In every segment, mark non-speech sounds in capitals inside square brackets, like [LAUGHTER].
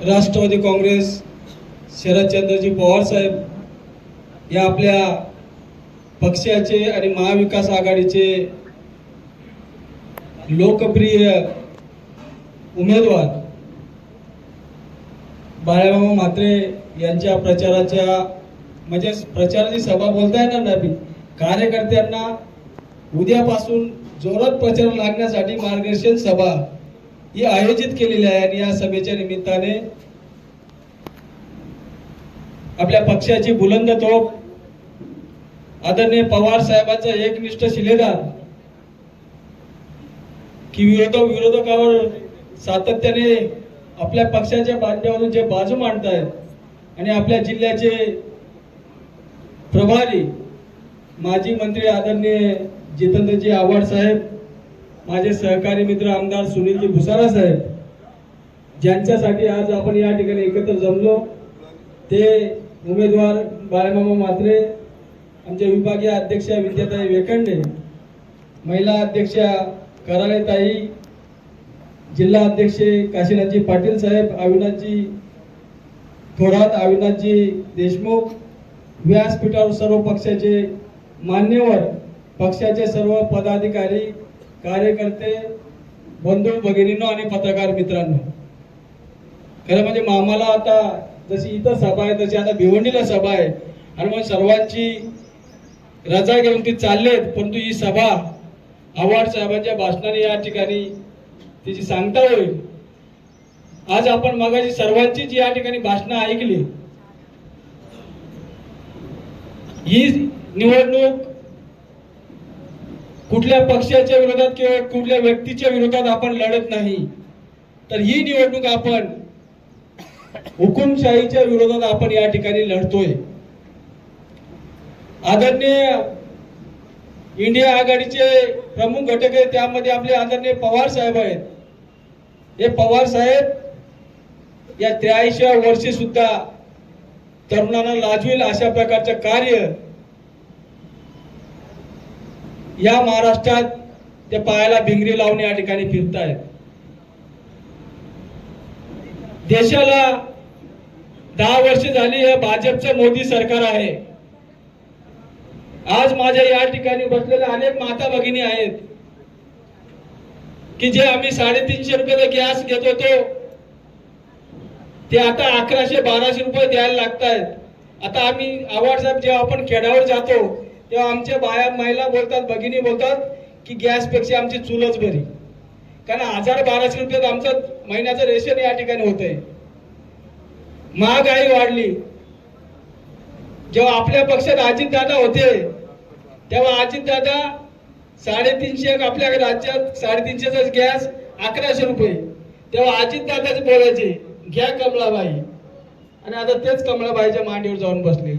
राष्ट्रवादी काँग्रेस शरदचंद्रजी पवार साहेब या आपल्या पक्षाचे आणि महाविकास आघाडीचे लोकप्रिय उमेदवार बाळाबाबा म्हात्रे यांच्या प्रचाराच्या म्हणजे प्रचाराची सभा बोलता येणार नाही कार्यकर्त्यांना उद्यापासून जोरात प्रचार लागण्यासाठी मार्गदर्शन सभा ही आयोजित केलेली आहे आणि या सभेच्या निमित्ताने आपल्या पक्षाची बुलंद तोप आदरणीय पवार साहेबांचा एकनिष्ठ शिलेदार की विरोधक विरोधकावर सातत्याने आपल्या पक्षाच्या बांधण्यावरून जे बाजू मांडतायत आणि आपल्या जिल्ह्याचे प्रभारी माजी मंत्री आदरणीय जितेंद्रजी आव्हाड साहेब माझे सहकारी मित्र आमदार सुनीलजी भुसारा साहेब ज्यांच्यासाठी आज आपण या ठिकाणी एकत्र जमलो ते उमेदवार बाळमामा म्हात्रे आमच्या विभागीय अध्यक्षा विद्याताई वेकंडे महिला अध्यक्षा कराळेताई जिल्हा अध्यक्ष काशीनाथजी पाटील साहेब अविनाथजी थोरात अविनाथजी देशमुख व्यासपीठावर सर्व पक्षाचे मान्यवर पक्षाचे सर्व पदाधिकारी कार्यकर्ते बंधू भगिनींनो आणि पत्रकार मित्रांनो खरं म्हणजे मामाला आता जशी इथं सभा आहे तशी आता भिवंडीला सभा आहे. आणि मग सर्वांची रजा घेऊन ती चाललेत परंतु ही सभा आव्हाड साहेबांच्या भाषणाने या ठिकाणी तिची सांगता होईल. आज आपण मगाशी सर्वांचीच या ठिकाणी भाषणं ऐकली. ही निवडणूक कुठल्या पक्षाच्या विरोधात किंवा कुठल्या व्यक्तीच्या विरोधात आपण लढत नाही. तर ही निवडणूक आपण हुकुमशाहीच्या विरोधात आपण या ठिकाणी लढतोय. आदरणीय इंडिया आघाडीचे प्रमुख घटक आहेत त्यामध्ये आपले आदरणीय पवार साहेब आहेत. हे पवार साहेब या त्र्याऐंशी वर्षी सुद्धा तरुणांना लाजवेल अशा प्रकारचं कार्य या महाराष्ट्रात ते पायाला भिंगरी लावून या ठिकाणी फिरतायत. देशाला दहा वर्ष झाली हे भाजपचं मोदी सरकार आहे. आज माझ्या या ठिकाणी बसलेल्या अनेक माता भगिनी आहेत. की जे आम्ही साडेतीनशे रुपयाचा गॅस घेत होतो ते आता अकराशे बाराशे रुपये द्यायला लागत आहेत आता आम्ही आव्हाड साहेब जेव्हा आपण खेड्यावर जातो तेव्हा आमच्या बाया महिला बोलतात भगिनी बोलतात की गॅसपेक्षा आमची चूलच बरी. कारण हजार बाराशे रुपयात आमचं महिन्याचं रेशन या ठिकाणी होत आहे महागाई वाढली. जेव्हा आपल्या पक्षात अजितदादा होते तेव्हा अजितदादा साडेतीनशे आपल्या राज्यात साडेतीनशेचा गॅस अकराशे रुपये. तेव्हा अजितदादाच बोलायचे घ्या कमलाबाई. आणि आता तेच कमलाबाईच्या मांडीवर जाऊन बसले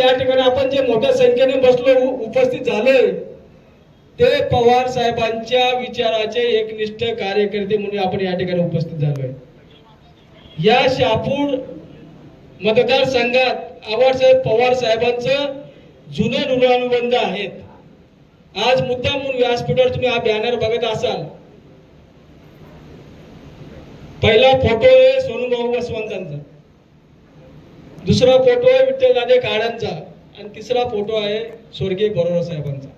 या ठिकाणी आपण जे मोठ्या संख्येने बसलो उपस्थित झालोय ते पवार साहेबांच्या विचाराचे एकनिष्ठ कार्यकर्ते म्हणून आपण या ठिकाणी उपस्थित झालोय. या शापूर मतदारसंघात आव्हाडसाहेब पवार साहेबांचं जुनं ऋणानुबंध आहेत. आज मुद्दा म्हणून व्यासपीठावर तुम्ही हा बॅनर बघत असाल. पहिला फोटो आहे सोनूभाऊ बसवंतांचा दुसरा फोटो आहे विठ्ठल विठ्ठलदादे काळ्यांचा आणि तिसरा फोटो आहे स्वर्गीय बरोबर साहेबांचा.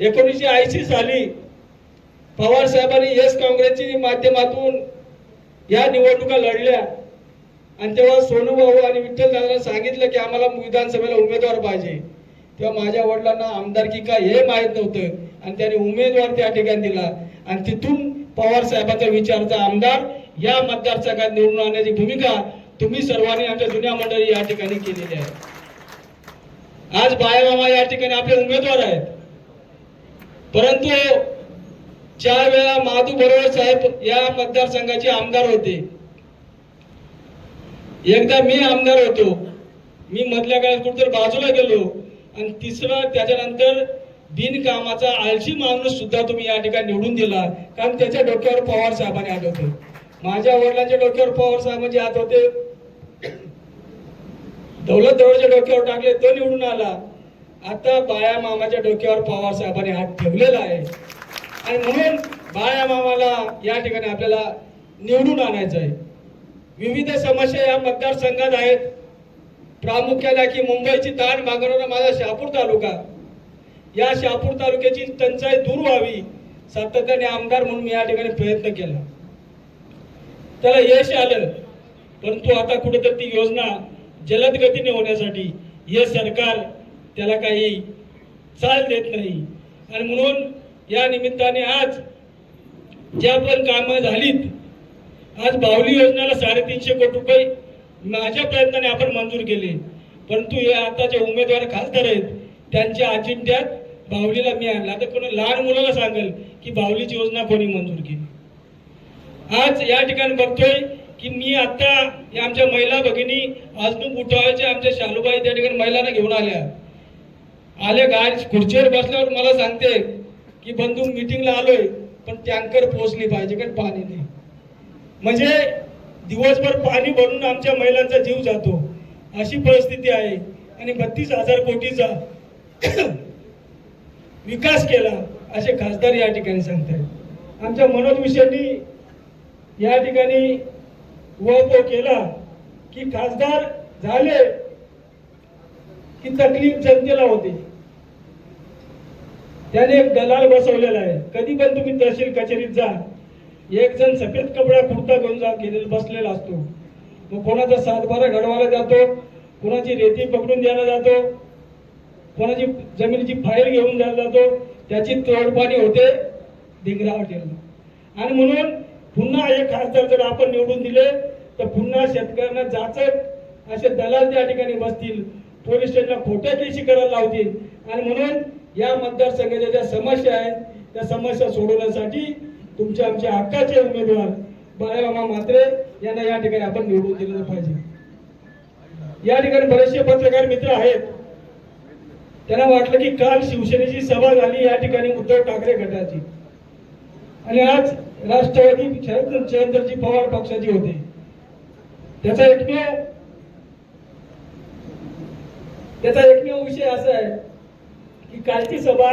एकोणीसशे ऐंशी साली पवार साहेबांनी येस काँग्रेसची माध्यमातून या निवडणुका लढल्या. आणि तेव्हा सोनूभाऊ आणि विठ्ठल दादांना सांगितलं की आम्हाला विधानसभेला उमेदवार पाहिजे. तेव्हा माझ्या वडिलांना आमदारकी का हे माहीत नव्हतं. आणि त्याने उमेदवार त्या ठिकाणी दिला. आणि तिथून पवार साहेबांचा विचारचा आमदार या मतदारसंघात निवडून आणण्याची भूमिका तुम्ही सर्वांनी आमच्या जुन्या मंडळी या ठिकाणी केलेली आहे आज बायामामा या ठिकाणी आपले उमेदवार आहेत. परंतु चार वेळा माधू बरोबर साहेब या मतदारसंघाचे आमदार होते एकदा मी आमदार होतो मी मधल्या काळात कुठेतरी बाजूला गेलो आणि तिसरं त्याच्यानंतर बिनकामाचा आळशी माणूस सुद्धा तुम्ही या ठिकाणी निवडून दिला कारण त्याच्या डोक्यावर पवार साहेबांनी हात होते. माझ्या वडिलांच्या डोक्यावर पवार साहेबांचे हात होते दौलत दौडच्या डोक्यावर टाकले तो निवडून आला. आता बाया मामाच्या डोक्यावर पवार साहेबांनी हात ठेवलेला आहे. आणि म्हणून बाया मामाला या ठिकाणी आपल्याला निवडून आणायचं आहे. विविध समस्या या मतदारसंघात आहेत. प्रामुख्याने की मुंबईची ताण मागवणारा माझा शहापूर तालुका. या शहापूर तालुक्याची टंचाई दूर व्हावी सातत्याने आमदार म्हणून मी या ठिकाणी प्रयत्न केला. त्याला यश आलं परंतु आता कुठेतरी ती योजना जलद गतीने होण्यासाठी हे सरकार त्याला काही चाल देत नाही. आणि म्हणून या निमित्ताने आज ज्या पण कामं झालीत आज बावली योजनेला साडेतीनशे कोटी रुपये माझ्या प्रयत्नाने आपण मंजूर केले. परंतु हे आता जे उमेदवार खासदार आहेत त्यांच्या अजिंठ्यात बावलीला मी आणला. आता कोणी लहान मुलाला सांगेल की बावलीची योजना कोणी मंजूर केली? आज या ठिकाणी बघतोय की मी आता या आमच्या महिला भगिनी अजून उठवायच्या आमच्या शालूबाई त्या ठिकाणी महिलांना घेऊन आल्या. आले गाडी खुर्चीवर बसल्यावर मला सांगते की बंधू मिटिंगला आलोय पण टँकर पोहोचली पाहिजे कारण पाणी नाही. म्हणजे दिवसभर पाणी भरून आमच्या महिलांचा जीव जातो. अशी परिस्थिती आहे. आणि बत्तीस हजार कोटीचा [COUGHS] विकास केला असे खासदार या ठिकाणी सांगतायत. आमच्या मनोज विषयांनी या ठिकाणी वपो केला की खासदार झाले की तकलीफ जनतेला होते. त्याने एक दलाल बसवलेला आहे. कधी पण तुम्ही तहसील कचेरीत जा. एक जण सफेद कपडा कुर्ता घेऊन जा गेलेला बसलेला असतो. मग कोणाचा सातबारा घडवायला जातो? कोणाची रेती पकडून द्यायला जातो? कोणाची जमिनीची फाईल घेऊन द्यायला जातो? त्याची तोडपाणी होते धिंगरा आणि म्हणून पुन्हा एक खासदार जर आपण निवडून दिले तर पुन्हा शेतकऱ्यांना जाचक असे दलाल त्या ठिकाणी बसतील पोलीस स्टेशनला खोट्या केशी करायला लावतील. आणि म्हणून या मतदारसंघाच्या ज्या समस्या आहेत त्या समस्या सोडवण्यासाठी तुमच्या आमच्या हक्काचे उमेदवार बाळामामा म्हात्रे यांना या ठिकाणी आपण निवडून दिलं पाहिजे. या ठिकाणी बरेचसे पत्रकार मित्र आहेत. त्यांना वाटलं की काल शिवसेनेची सभा झाली या ठिकाणी उद्धव ठाकरे गटाची. आणि आज राष्ट्रवादी शरद शरदजी पवार पक्षाची होते. त्याचा एकमेव त्याचा एकमेव विषय असा आहे की कालची सभा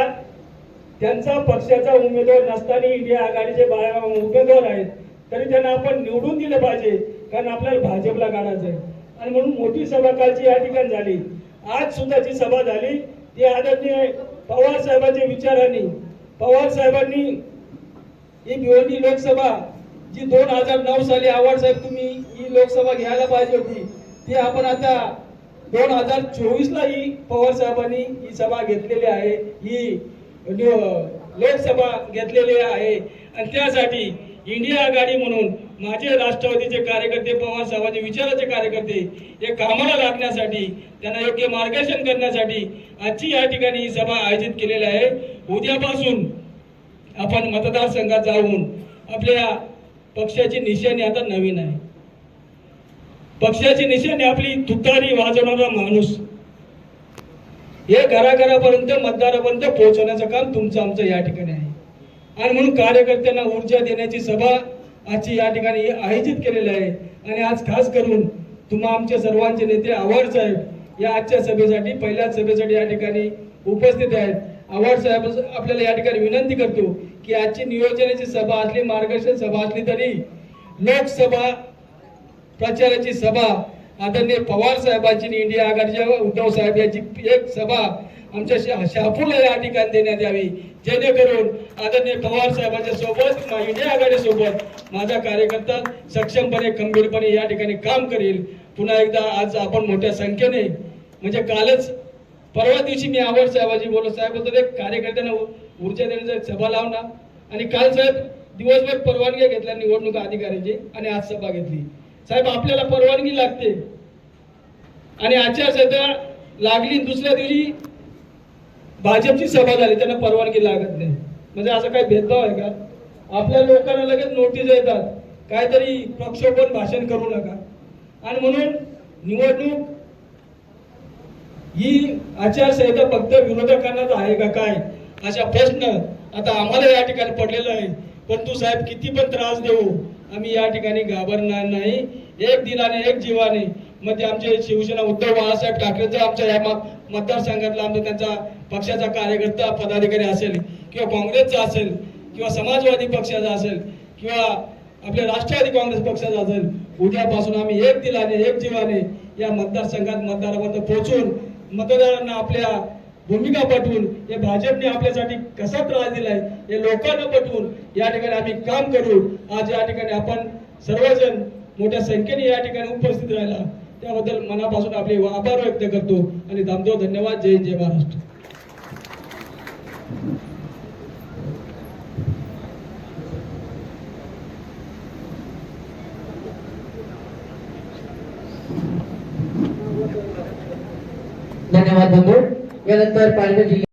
त्यांचा पक्षाचा उमेदवार नसताना इंडिया आघाडीचे उमेदवार आहेत. तरी त्यांना आपण निवडून दिलं पाहिजे कारण आपल्याला भाजपला काढायचं आहे. आणि म्हणून मोठी सभा कालची या ठिकाणी झाली. आज सुद्धा जी सभा झाली ती आदरणीय पवार साहेबांच्या विचारांनी पवार साहेबांनी ही भिवंडी लोकसभा जी दोन हजार नऊ साली आव्हाड साहेब तुम्ही ही लोकसभा घ्यायला पाहिजे होती ती आपण आता दोन हजार चोवीस ला ही पवार साहेबांनी ही सभा घेतलेली आहे ही लोकसभा घेतलेली आहे. आणि त्यासाठी इंडिया आघाडी म्हणून माझे राष्ट्रवादीचे कार्यकर्ते पवार साहेबांचे विचाराचे कार्यकर्ते हे कामाला लागण्यासाठी त्यांना योग्य मार्गदर्शन करण्यासाठी आजची या ठिकाणी ही सभा आयोजित केलेली आहे. उद्यापासून आपण मतदारसंघात जाऊन आपल्या पक्षाची निशाणी आता नवीन आहे. पक्षाची निशाणी आपली तुतारी वाजवणारा माणूस. हे घराघरापर्यंत मतदारापर्यंत पोहोचवण्याचं काम तुमचं आमचं या ठिकाणी आहे. आणि म्हणून कार्यकर्त्यांना ऊर्जा देण्याची सभा आजची या ठिकाणी आयोजित केलेली आहे. आणि आज खास करून तुम्हा आमच्या सर्वांचे नेते आव्हाड साहेब या आजच्या सभेसाठी पहिल्याच सभेसाठी या ठिकाणी उपस्थित आहेत. आव्हाड साहेब आपल्याला या ठिकाणी विनंती करतो की आजची नियोजनाची सभा असली मार्गदर्शन सभा असली तरी लोकसभा प्रचाराची सभा आदरणीय पवार साहेबांची इंडिया आघाडीच्या उद्धव साहेब यांची एक सभा आमच्या शहापूरला या ठिकाणी देण्यात यावी. जेणेकरून आदरणीय पवार साहेबांच्या सोबत इंडिया आघाडी सोबत माझा कार्यकर्ता सक्षमपणे खंबीरपणे या ठिकाणी काम करेल. पुन्हा एकदा आज आपण मोठ्या संख्येने म्हणजे कालच परवा दिवशी मी आवड साहेबाजी बोलो साहेब होतं एक कार्यकर्त्यांना ऊर्जा देण्याचा सभा लावणार आणि काल साहेब दिवसभर परवानगी घेतल्या निवडणूक अधिकाऱ्यांची आणि आज सभा घेतली. साहेब आपल्याला परवानगी लागते. आणि आचारसंहिता लागली दुसऱ्या दिवशी भाजपची सभा झाली त्यांना परवानगी लागत नाही. म्हणजे असं काही भेदभाव आहे का? आपल्या लोकांना लगेच नोटीस येतात. काहीतरी प्रक्षोभन भाषण करू नका. आणि म्हणून निवडणूक ही आचारसंहिता फक्त विरोधकांनाच आहे का काय? अशा प्रश्न आता आम्हाला या ठिकाणी पडलेला आहे. परंतु साहेब किती पण त्रास देऊ आम्ही या ठिकाणी घाबरणार नाही. एक दिलाने एक जीवाने. मग ते आमचे शिवसेना उद्धव बाळासाहेब ठाकरेचा आमच्या या मतदारसंघातला आमचा त्यांचा पक्षाचा कार्यकर्ता पदाधिकारी असेल किंवा काँग्रेसचा असेल किंवा समाजवादी पक्षाचा असेल किंवा आपल्या राष्ट्रवादी काँग्रेस पक्षाचा असेल उद्यापासून आम्ही एक दिलाने एक जीवाने या मतदारसंघात मतदारापर्यंत पोहोचून मतदारांना आपल्या भूमिका पटवून हे भाजपने आपल्यासाठी कसा त्रास दिलाय हे लोकांना पटवून या ठिकाणी आम्ही काम करू. आज या ठिकाणी आपण सर्वजण मोठ्या संख्येने या ठिकाणी उपस्थित राहिला. त्याबद्दल मनापासून आपले आभार व्यक्त करतो आणि दामदो धन्यवाद. जय जय महाराष्ट्र. धन्यवाद बंधू. यानंतर पालघर जिल्ह्यात